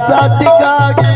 ಸಾತ್ವಿಗಾಗಿ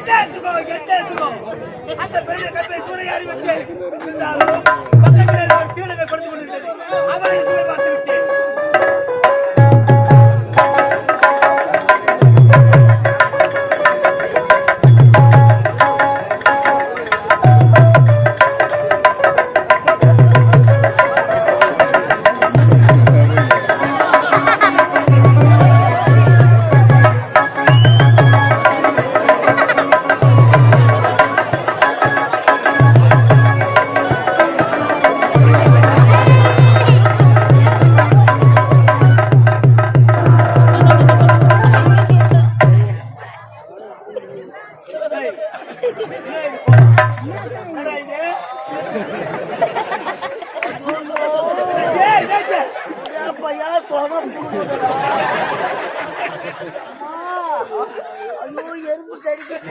ಎಟ್ಟೆಸುಗೋ ಎಟ್ಟೆಸುಗೋ ಅಂತ ಬೆಳೆದ ಕಪ್ಪೆ ಸೂರ್ಯಾಡಿ ಬಿಟ್ಟೆ ಪಕ್ಕದಲ್ಲಿ ಕೀಳಗೆ ಕೊಡುತ್തു ಕೊಡುತ್ತೇನೆ ಅವರ ಹೆಸರು ಮಾಡ್ತೇವೆ ஐயோ எறும்பு கடிக்கிறது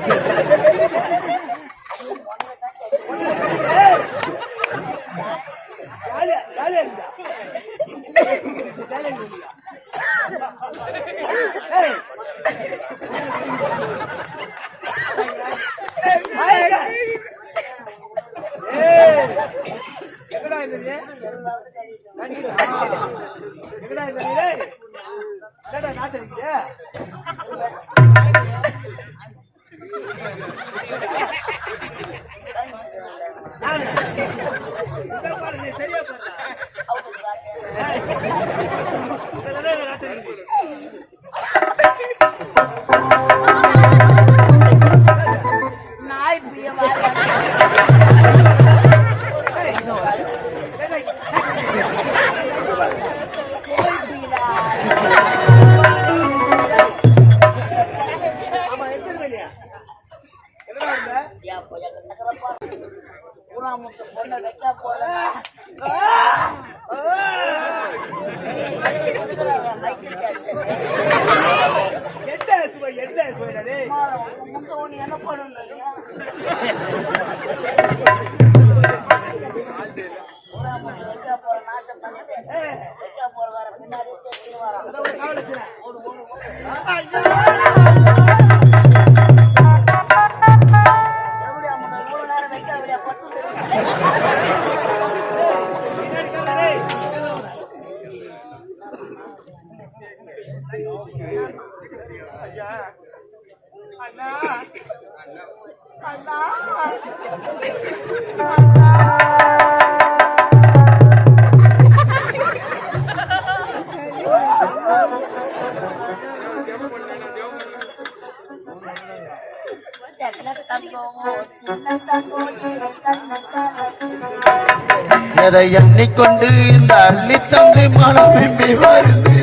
எண்ணிக்கொண்டு இந்த அள்ளி தந்தை மனம் விம்மி வருது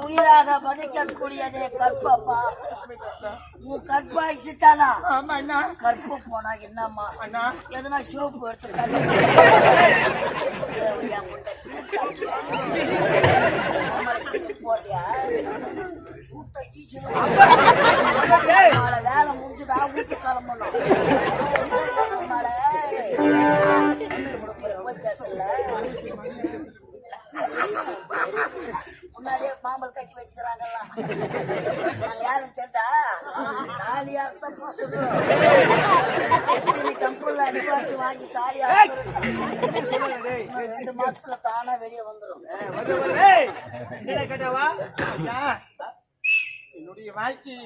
உயிராக மதிக்கக்கூடியதே கற்பப்பா. உன் ஆமா அண்ணா. கற்பு போனா என்னம்மா? அண்ணா. எதனா சோப்பு எடுத்து நாளை வேலை முடிஞ்சுதா வீட்டு கிளம்பணும் நாளை முன்னாடியே மாம்பழம் கட்டி வச்சுக்கிறாங்கல்ல. நாங்க யாரும் தெரிந்தா தாலியா போசுறோம் எத்தனை கம்பெனில அட்வான்ஸ் வாங்கி தாலியா ரெண்டு மாசத்துல தானா வெளியே வந்துரும். என்னுடைய வாழ்க்கை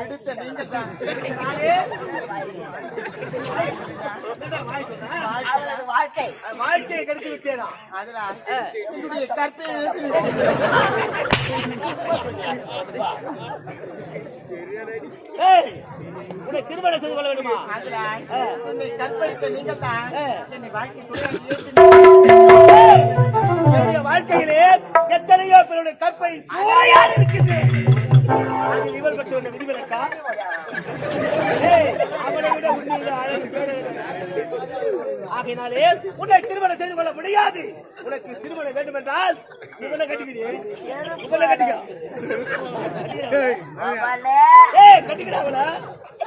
எடுத்த நீங்க தான். வாழ்க்கை. வாழ்க்கையை கெடுத்து விட்டேனா? அதனால் என்னுடைய கற்பை உன்னை திருமணம் செய்து கொள்ள வேண்டுமா? அதனால் என்னை கற்பழித்த நீங்கள் தான். என்னை வாழ்க்கை என்னுடைய வாழ்க்கையிலே எத்தனையோ பேருடைய கற்பை சுவையாக இருக்கின்றேன். அதில் இவள் பற்றி ஒன்று விதிவிலக்கா ஏய், விட உன்னை அழகு வேறு ஆகையினாலே உன்னை திருமணம் செய்து கொள்ள முடியாது. உனக்கு திருமணம் வேண்டும் என்றால் இவனை கட்டிக்கிறேன். இவனை கட்டிக்க அவளே. ஏய் கட்டிக்கிறா அவளை.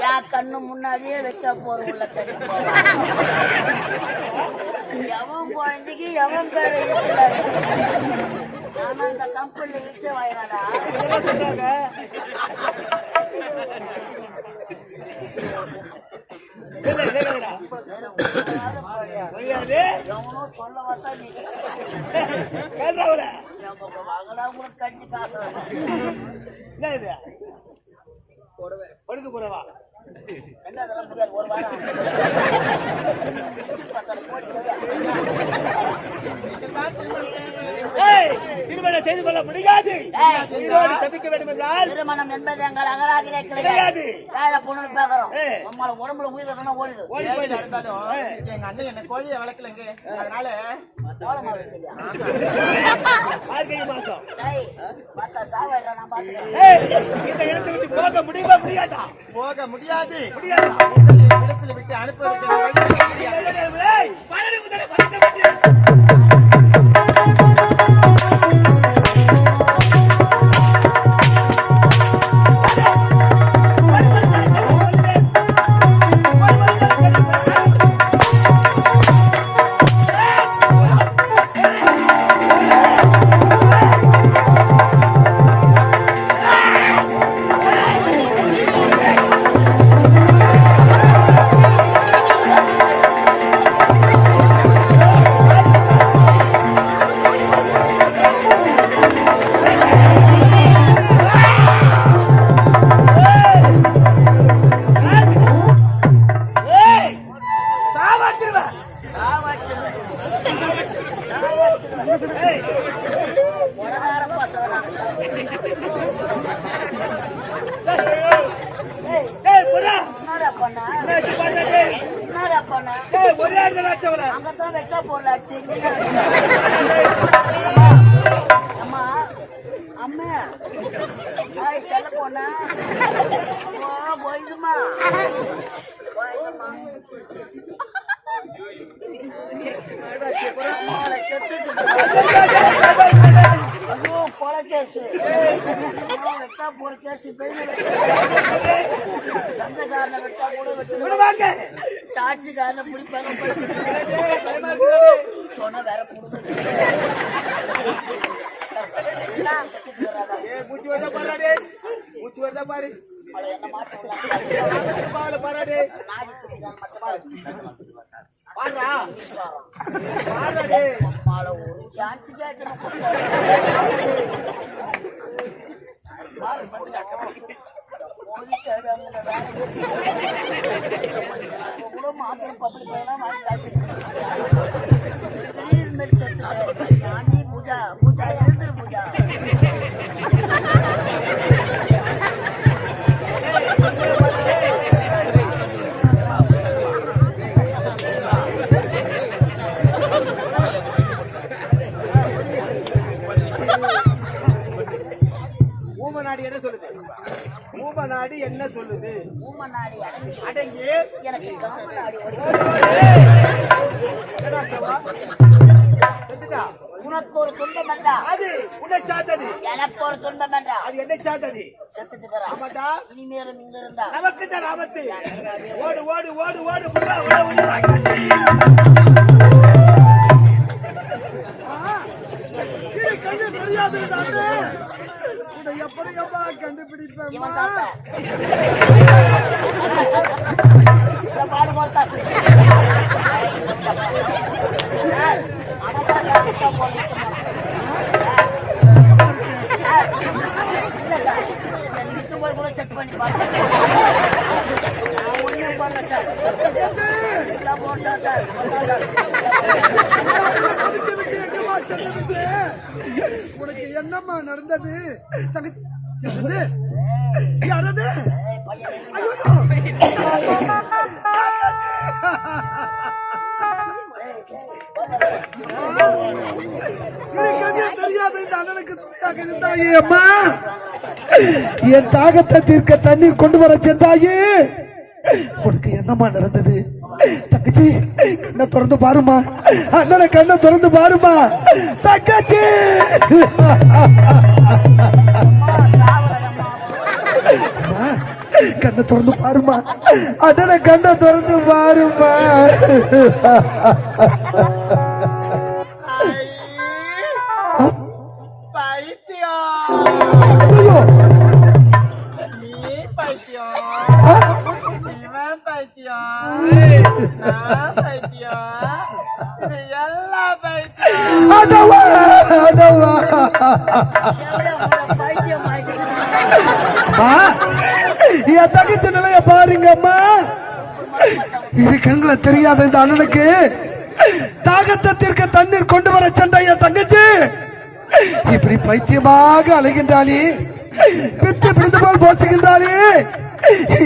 என் கண்ணு முன்னாடியே வைக்க போற உள்ள எவன் குழந்தைக்கு எவன் பேரை ஆனா அந்த கம்பெனில இச்ச வாயினாடா என்ன இது படுக்க போறவா என்ன அதெல்லாம் முடியாது ஒரு வாரம் பத்தாயிரம் கோடி திருமணம் செய்து கொள்ள முடியாது. உயிரோடு தப்பிக்க வேண்டும் என்றால் திருமணம் என்பது எங்கள் அகராதிலே கிடையாது. வேலை பொண்ணு ஏய். நம்மள உடம்புல உயிர் இருக்கணும் ஓடிடு. ஓடி போயிடு. எங்க அண்ணன் என்ன கோழியை வளர்க்கலங்க. அதனால மாசம் பார்த்தா நான் பாத்துக்கிறேன் இந்த இடத்தை விட்டு போக முடியுமா முடியாதா? போக முடியாது. முடியாதா? இடத்துல விட்டு அனுப்புவதற்கு அங்கத்தான் வைக்க போறல அடிச்சு. அம்மா அம்மா ஆய் செல்ல போனா. ஓ போயிடுமா? போயிடுமா? அம்மாவை அம்மா வெட்டா போற கேஸ் பெரிய சந்தக்காரனை வெட்டா கூட வெட்டு. விடுவாங்க. சாட்சிக்காரனை பிடிப்பாங்க. சொன்னா வேற மூச்சு வருதா வருதா பாரு. என்ன ஒரு சான்ஸ் கேட்கணும் பாரு, வந்துட்டாங்க. பாடு போட்டா. கூட செக் பண்ணி பார்த்தேன் பண்ணல சார் சார். போட்டேன் உனக்கு என்னம்மா நடந்தது? தங்கச்சி என்னது யாரது? ஐயோ எனக்கு இந்த அண்ணனுக்கு துணையாக இருந்தாயே அம்மா. என் தாகத்தை தீர்க்க தண்ணீர் கொண்டு வர சென்றாயே. உனக்கு என்னம்மா நடந்தது? தங்கச்சி கண்ணை திறந்து பாருமா அண்ணனை கண்ணை திறந்து பாருமா. தக்காச்சி அம்மா கண்ணை திறந்து பாருமா. அண்ணனை கண்ணை திறந்து பாருமா. கண்களை தெரியாத இந்த அண்ணனுக்கு தாகத்தை தீர்க்க தண்ணீர் கொண்டு வர சென்ற என் தங்கச்சி. இப்படி பைத்தியமாக அலைகின்றாளே பித்து பிடித்து போல் போசுகின்றாளே.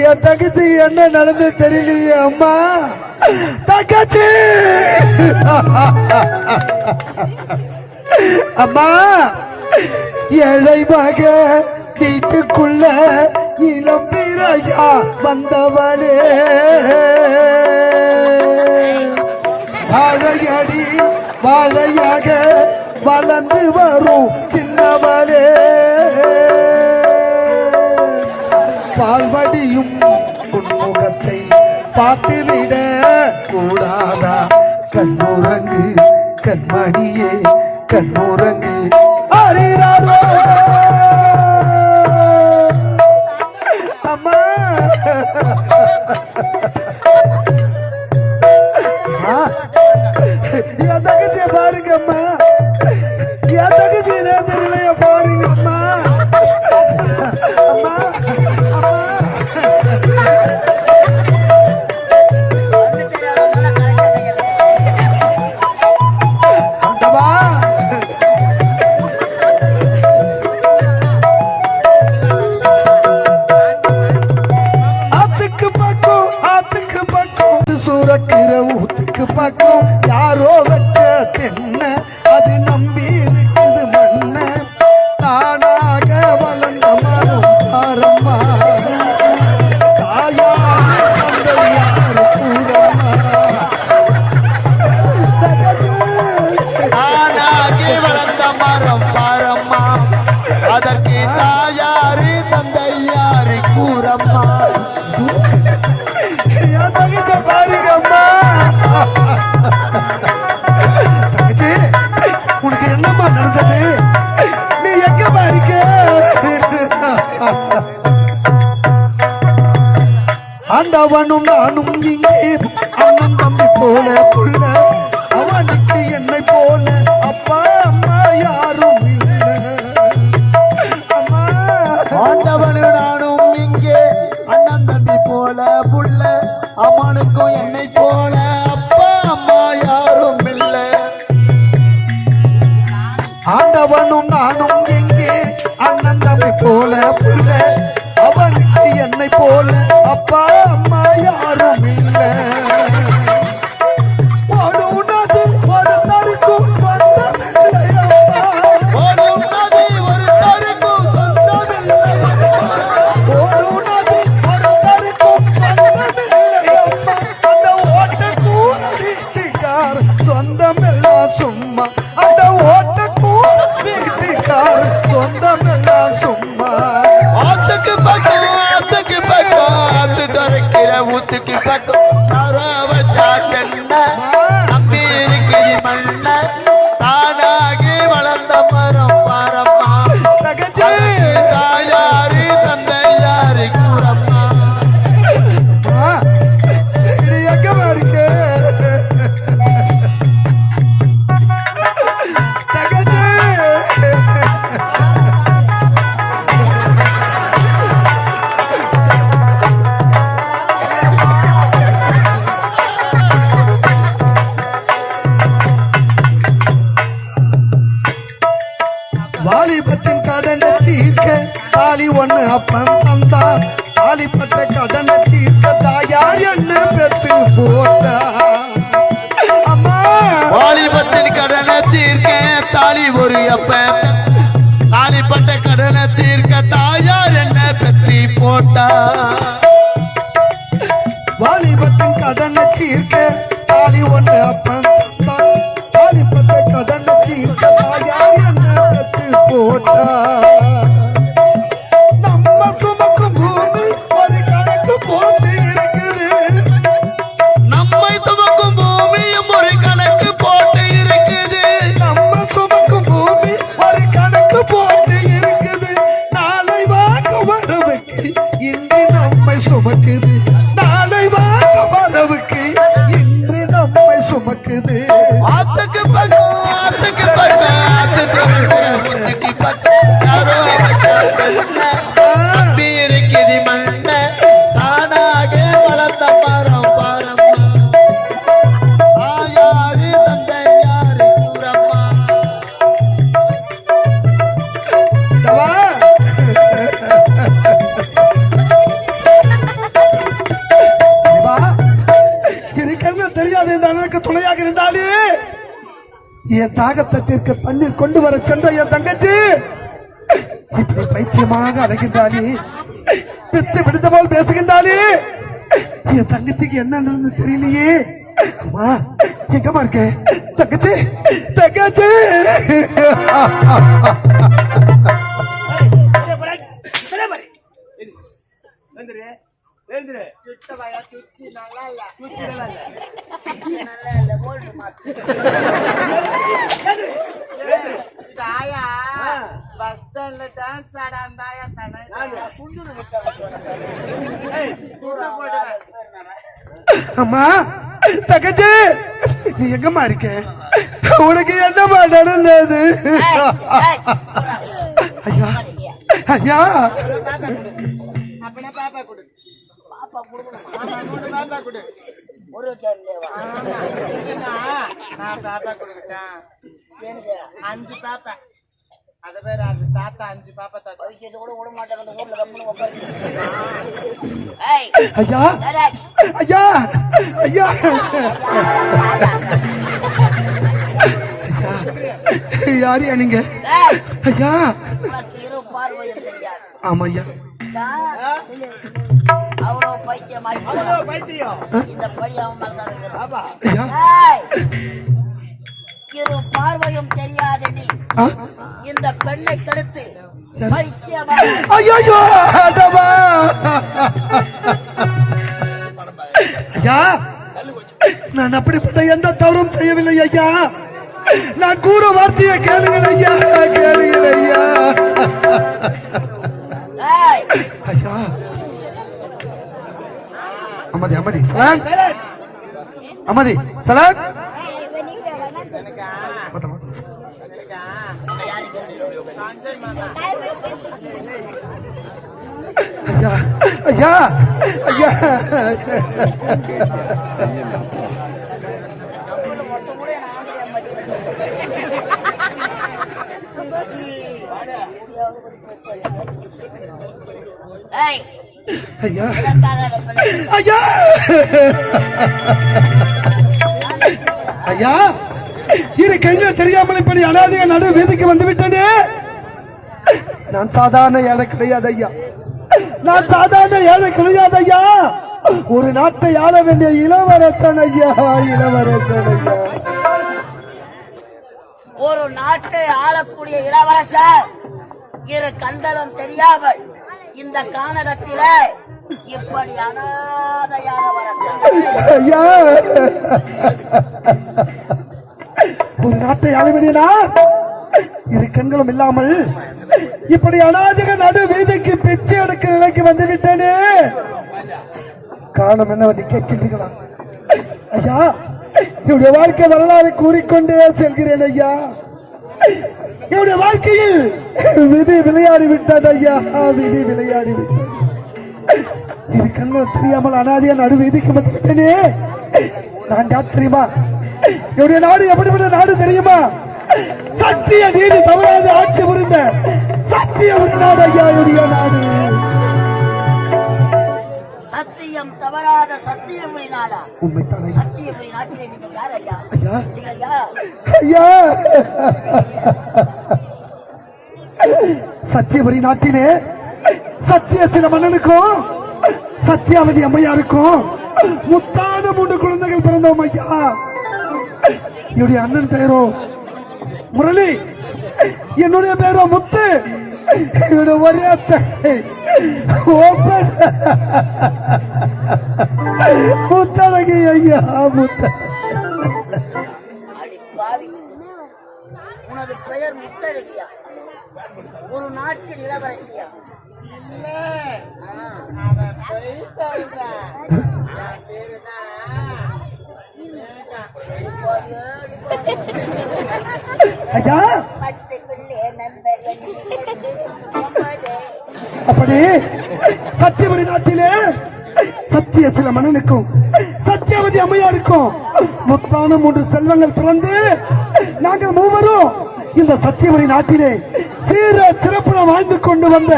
என் தங்கச்சி என்ன நடந்து தெரியலையே அம்மா. தங்கச்சி! அம்மா ஏழை மக வீட்டுக்குள்ள இளம் பிறையா வந்தவளே. வாழையடி வாழையாக வளர்ந்து வரும் சின்னவளே. பால்வடியும் உன்முகத்தை பார்த்துவிட கூடாதா? கண்ணுரங்கு கண்மணியே கண்ணுரங்கு அறிறாரோ அம்மா. அம்மா, என் தங்கச்சியை அவனும் நானும் இங்கே வாலிபத்தின் கடனை தீர்க்க தாலி ஒண்ணு அப்பன் தந்தா தாலிப்பட்ட கடனை தீர்க்க தாயார் என்ன பெத்து போட்டா அம்மா! வாலிபத்தின் கடனை தீர்க்க தாலி ஒரு அப்ப தாலிப்பட்ட கடனை தீர்க்க தாயார் என்ன பெத்தி போட்டா வாலிபத்தின் கடனை தீர்க்க தாலி ஒண்ணு அப்பன் நம்மை ஆத்துக்கு பக்கம் அலைகின்றாளே பித்து விடுத்த போல் பேசுகின்றாளே. என் தங்கச்சிக்கு என்ன நடந்து தெரியலையே. அம்மா எங்கம்மா இருக்க? தங்கச்சி தங்கச்சி. ஆயா பஸ் ஸ்டாண்ட்ல டான்ஸ் ஆட அந்த ஆயா தானே அம்மா தங்கச்சி நீ எங்கம்மா இருக்க உனக்கு என்னம்மா நடந்தது ஐயா ஐயா அப்பனா பாப்பா கொடு பாப்பா மூணு பாப்பா கொடு ஒரு நான் பாப்பா கொடுக்கிட்டேன் எனக்கு அஞ்சு பாப்பா அது பேர் அது தாத்தா அஞ்சு பாப்பா தாத்தா. பைத்தியத்தை கூட விட மாட்டாங்க அந்த ஊர்ல கம்முன்னு உட்காந்து ஏய் ஐயா டேய், ஐயா ஐயா. ஐயா யாரியா நீங்க? ஐயா. ஆமா ஐயா. அவ்வளவு பைத்தியமாய் அவ்வளோ பைத்தியம். இந்த படி அவன் ஐயா. இரு பார்வையும் தெரியாது நீ. ஆ? இந்த பெண்ணை கெடுத்து ஐயோ நான் அப்படிப்பட்ட எந்த தவறும் செய்யவில்லை ஐயா. நான் கூற வார்த்தையை கேளுங்கள் ஐயா. கேளுங்கள் ஐயா. ஐயா. அமதி அமதி சலான். அமதி சலான். எனக்கா மொத்த, மொத்த. எனக்கா யாருக்கு தெரியும்? சஞ்சய் மாமா ஐயா ஐயா ஐயா நம்மள மொத்தம் கூட என் ஆம்பளையா மதிக்கல. முடியாத ஒரு பிரச்சனை. ஏய், ஐயா இதற்காக அந்த பெண்ணை ஐயா ஐயா இரு கைகள் தெரியாமல் இப்படி அனாதைய நடு வீதிக்கு வந்து விட்டனே. நான் சாதாரண ஏழை கிடையாது ஐயா. நான் சாதாரண ஏழை கிடையாது ஐயா. ஒரு நாட்டை ஆள வேண்டிய இளவரசன் ஐயா இளவரசன் ஐயா. ஒரு நாட்டை ஆளக்கூடிய இளவரசர் இரு கண்டனம் தெரியாமல் இந்த கானகத்திலே இப்படி அனாதையாக ஐயா. ஒரு நாட்டை ஆளுமையினா இரு கண்களும் இல்லாமல் இப்படி அநாதிக நடு வீதிக்கு பிச்சை எடுக்க நிலைக்கு வந்து விட்டேனே. காரணம் என்னவென்று கேட்கின்றீர்களா? ஐயா என்னுடைய வாழ்க்கை வரலாறு கூறிக்கொண்டே செல்கிறேன் ஐயா. என்னுடைய வாழ்க்கையில் விதி விளையாடி விட்டது ஐயா. விதி விளையாடி விட்டது இது கண்ணு தெரியாமல் அனாதியா நடு வீதிக்கு வந்து விட்டேனே. நான் யார் தெரியுமா? என்னுடைய நாடு எப்படிப்பட்ட நாடு தெரியுமா? சத்திய நீதி தவறாத ஆட்சி புரிந்த சத்திய ஒரு நாடு ஐயா என்னுடைய நாடு. சத்தியம் தவறாத சத்தியபுரி நாடா? சத்தியபுரி நாட்டிலே நீங்கள் யார் ஐயா? ஐயா. நீங்கள் யார்? ஐயா. சத்தியபுரி நாட்டிலே சத்திய சில மன்னனுக்கும் சத்தியாவதி அம்மையாருக்கும் முத்தான மூன்று குழந்தைகள் பிறந்தோம் ஐயா. என்னுடைய அண்ணன் பெயரோ முரளி. என்னுடைய பேரோ முத்து. என்னுடைய ஒரே தங்கை ஓப்பன். முத்தழகி ஐயா முத்த. உனது பெயர் முத்தழகியா? ஒரு நாட்டின் இளவரசியா? அவன் பொய் சொல்றான். என் பேருதான். ஐயா! அப்படி சத்தியமணி நாட்டிலே சத்திய சில மன்னனுக்கும் சத்தியவதி அம்மையாருக்கும் முத்தான மூன்று செல்வங்கள் பிறந்து நாங்கள் மூவரும் இந்த சத்தியமணி நாட்டிலே சீர சிறப்புடன் வாழ்ந்து கொண்டு வந்த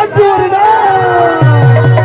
அன்று ஒரு நாள்